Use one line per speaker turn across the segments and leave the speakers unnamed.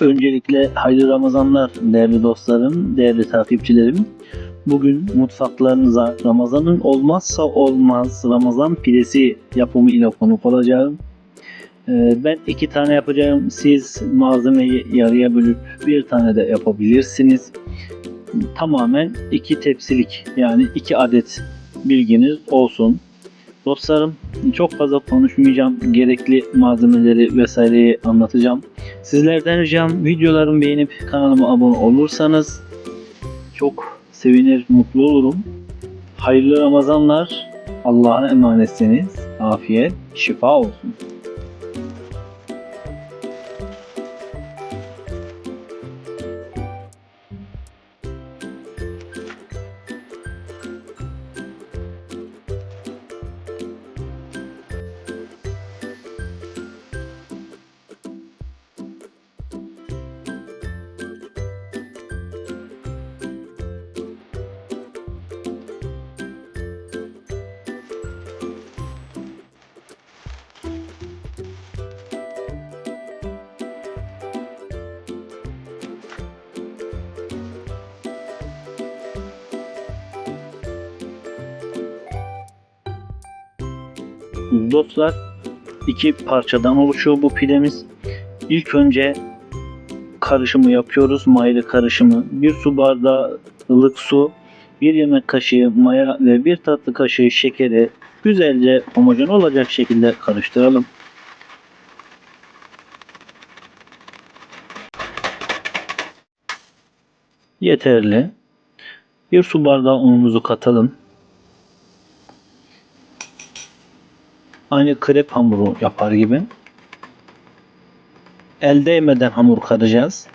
Öncelikle hayırlı Ramazanlar değerli dostlarım, değerli takipçilerim. Bugün mutfaklarınıza Ramazan'ın olmazsa olmaz Ramazan pidesi yapımı ile konuk olacağım. Ee, Ben iki tane yapacağım. Siz malzemeyi yarıya bölüp bir tane de yapabilirsiniz. Tamamen iki tepsilik yani iki adet bilginiz olsun. Dostlarım çok fazla konuşmayacağım. Gerekli malzemeleri vesaireyi anlatacağım. Sizlerden ricam videolarımı beğenip kanalıma abone olursanız çok sevinir, mutlu olurum. Hayırlı Ramazanlar. Allah'a emanetsiniz. Afiyet, şifa olsun. Dostlar iki parçadan oluşuyor bu pidemiz. İlk önce karışımı yapıyoruz. Mayayla karışımı. Bir su bardağı ılık su, bir yemek kaşığı maya ve bir tatlı kaşığı şekeri güzelce homojen olacak şekilde karıştıralım. Yeterli. Bir su bardağı unumuzu katalım. Aynı krep hamuru yapar gibi. El değmeden hamur karacağız.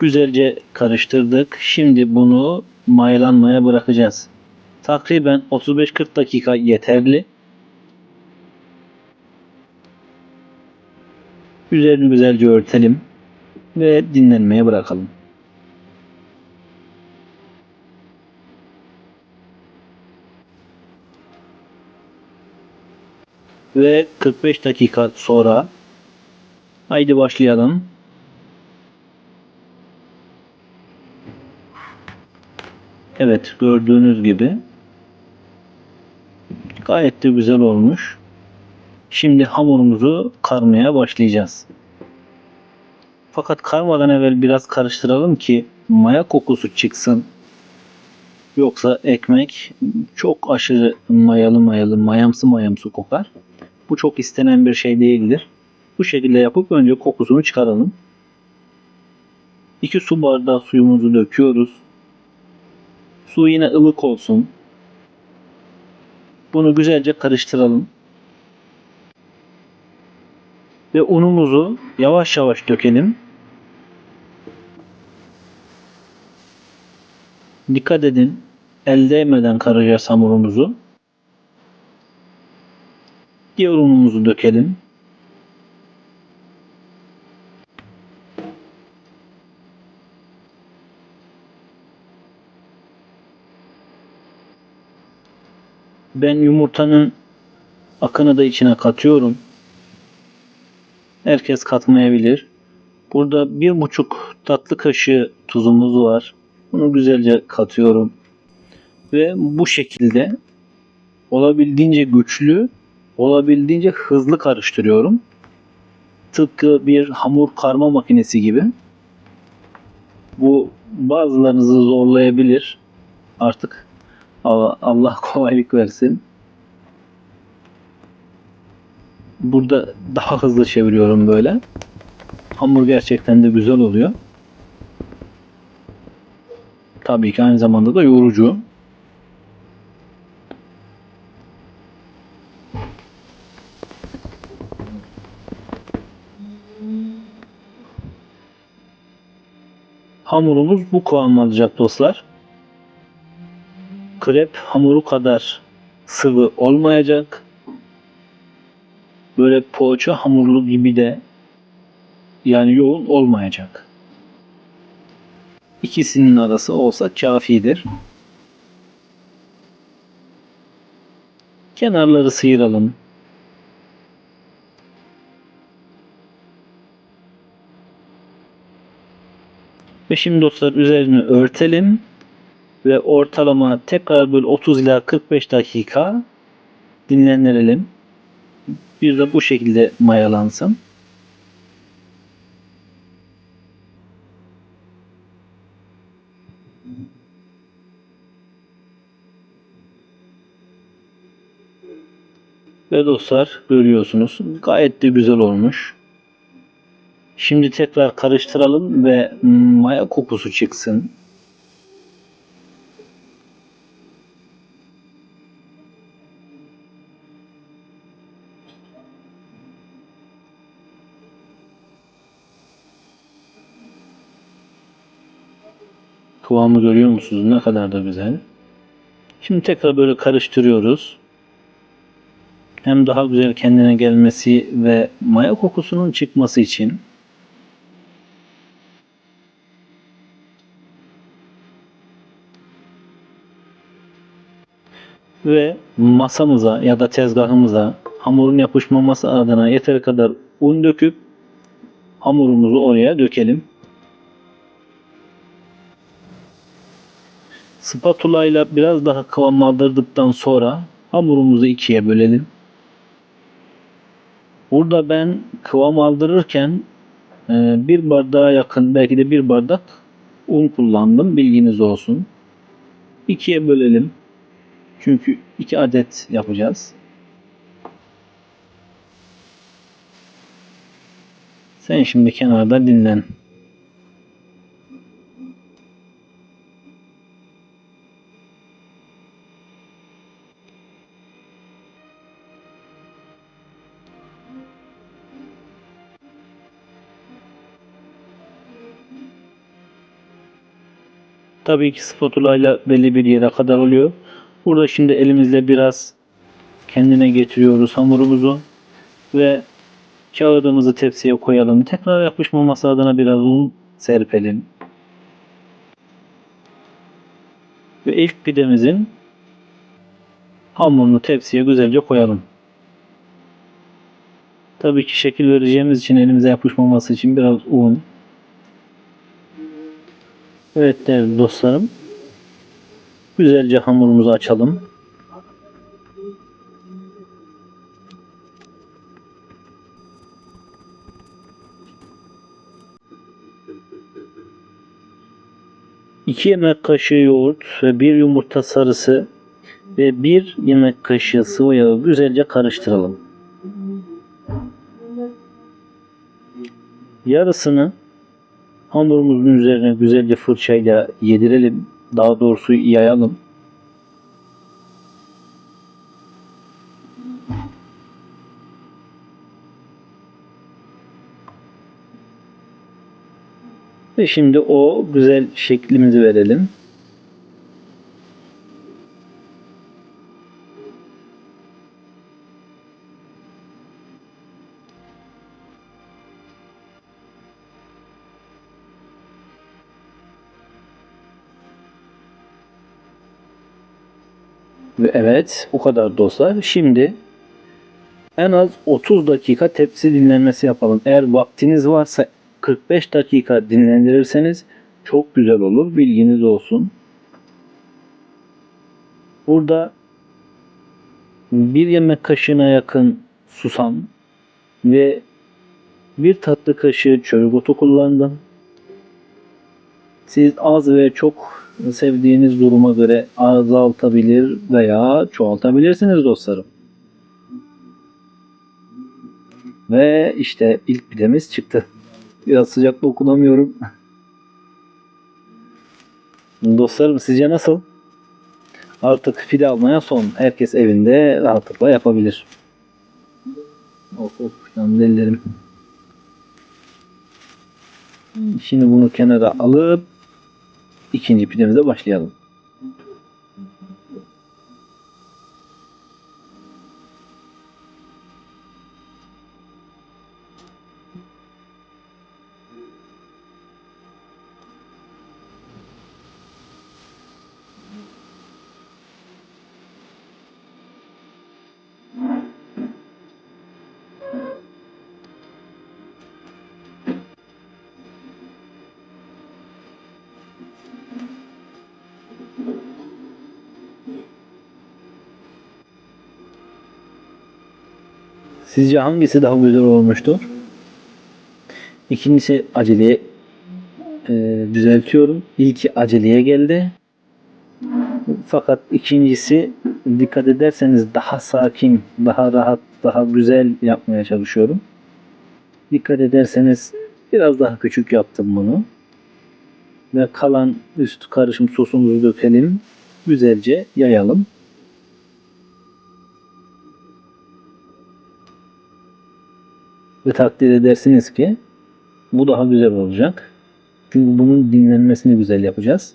Güzelce karıştırdık. Şimdi bunu mayalanmaya bırakacağız. Takriben 35-40 dakika yeterli. Üzerini güzelce örtelim ve dinlenmeye bırakalım. Ve 45 dakika sonra haydi başlayalım. Evet gördüğünüz gibi gayet de güzel olmuş. Şimdi hamurumuzu karmaya başlayacağız. Fakat karmadan evvel biraz karıştıralım ki maya kokusu çıksın. Yoksa ekmek çok aşırı mayalı mayalı, mayamsı mayamsı kokar. Bu çok istenen bir şey değildir. Bu şekilde yapıp önce kokusunu çıkaralım. 2 su bardağı suyumuzu döküyoruz. Su yine ılık olsun. Bunu güzelce karıştıralım. Ve unumuzu yavaş yavaş dökelim. Dikkat edin. El değmeden karacağız hamurumuzu. Diğer dökelim. Ben yumurtanın akını da içine katıyorum. Herkes katmayabilir. Burada bir buçuk tatlı kaşığı tuzumuz var. Bunu güzelce katıyorum. Ve bu şekilde olabildiğince güçlü, olabildiğince hızlı karıştırıyorum. Tıpkı bir hamur karma makinesi gibi. Bu bazılarınızı zorlayabilir. Artık Allah kolaylık versin. Burada daha hızlı çeviriyorum böyle. Hamur gerçekten de güzel oluyor. Tabii ki aynı zamanda da yorucu. Hamurumuz bu kıvam alacak dostlar. Krep hamuru kadar sıvı olmayacak. Böyle poğaça hamurlu gibi de yani yoğun olmayacak. İkisinin arası olsa kafidir. Kenarları sıyıralım. Ve şimdi dostlar üzerini örtelim ve ortalama tekrar böyle 30 ila 45 dakika dinlendirelim. Bir de bu şekilde mayalansın. Ve dostlar görüyorsunuz gayet de güzel olmuş. Şimdi tekrar karıştıralım ve maya kokusu çıksın. Kıvamı görüyor musunuz? Ne kadar da güzel. Şimdi tekrar böyle karıştırıyoruz. Hem daha güzel kendine gelmesi ve maya kokusunun çıkması için. Ve masamıza ya da tezgahımıza hamurun yapışmaması adına yeteri kadar un döküp hamurumuzu oraya dökelim. Spatula ile biraz daha kıvamlandırdıktan sonra hamurumuzu ikiye bölelim. Burada ben kıvam aldırırken e, bir bardağa yakın belki de bir bardak un kullandım. Bilginiz olsun. İkiye bölelim. Çünkü iki adet yapacağız. Sen şimdi kenarda dinlen. Tabii ki spatula ile belli bir yere kadar oluyor. Burada şimdi elimizle biraz kendine getiriyoruz hamurumuzu ve kağıdımızı tepsiye koyalım. Tekrar yapışmaması adına biraz un serpelim. Ve ilk pidemizin hamurunu tepsiye güzelce koyalım. Tabii ki şekil vereceğimiz için elimize yapışmaması için biraz un. Evet değerli dostlarım. Güzelce hamurumuzu açalım. İki yemek kaşığı yoğurt ve bir yumurta sarısı ve bir yemek kaşığı sıvı yağı güzelce karıştıralım. Yarısını hamurumuzun üzerine güzelce fırçayla yedirelim. Daha doğrusu yayalım. Ve şimdi o güzel şeklimizi verelim. Ve evet bu kadar dostlar. Şimdi en az 30 dakika tepsi dinlenmesi yapalım. Eğer vaktiniz varsa 45 dakika dinlendirirseniz çok güzel olur. Bilginiz olsun. Burada bir yemek kaşığına yakın susam ve bir tatlı kaşığı çörek otu kullandım. Siz az ve çok sevdiğiniz duruma göre azaltabilir veya çoğaltabilirsiniz dostlarım. Ve işte ilk pidemiz çıktı. Biraz sıcak dokunamıyorum. Dostlarım sizce nasıl? Artık pide almaya son. Herkes evinde rahatlıkla yapabilir. Of of yandı ellerim. Şimdi bunu kenara alıp ikinci pidemize başlayalım. Sizce hangisi daha güzel olmuştur? İkincisi aceleye e, düzeltiyorum. İlki aceleye geldi. Fakat ikincisi dikkat ederseniz daha sakin, daha rahat, daha güzel yapmaya çalışıyorum. Dikkat ederseniz biraz daha küçük yaptım bunu. Ve kalan üst karışım sosumuzu dökelim. Güzelce yayalım. Ve takdir edersiniz ki bu daha güzel olacak. Çünkü bunun dinlenmesini güzel yapacağız.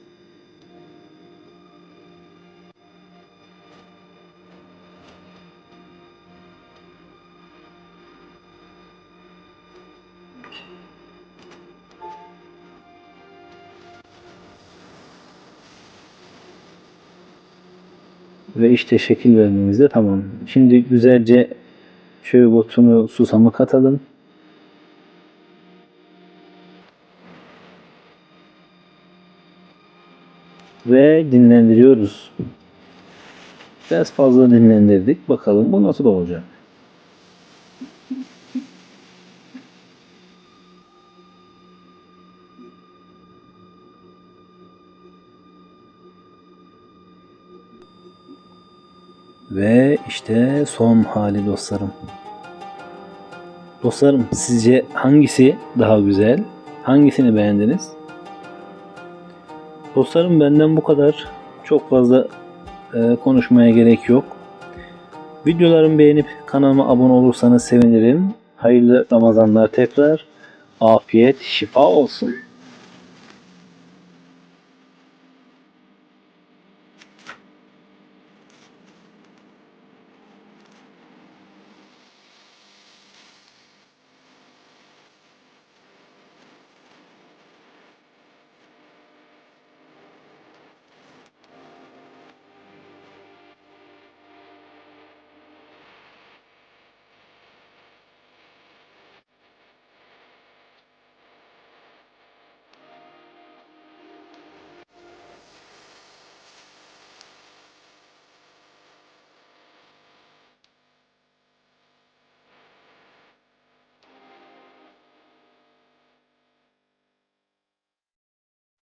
Ve işte şekil vermemiz de tamam. Şimdi güzelce şöyle botunu susamı katalım. Ve dinlendiriyoruz. Biraz fazla dinlendirdik. Bakalım bu nasıl olacak. Ve işte son hali dostlarım. Dostlarım sizce hangisi daha güzel? Hangisini beğendiniz? Dostlarım benden bu kadar. Çok fazla e, konuşmaya gerek yok. Videolarımı beğenip kanalıma abone olursanız sevinirim. Hayırlı Ramazanlar tekrar. Afiyet, şifa olsun.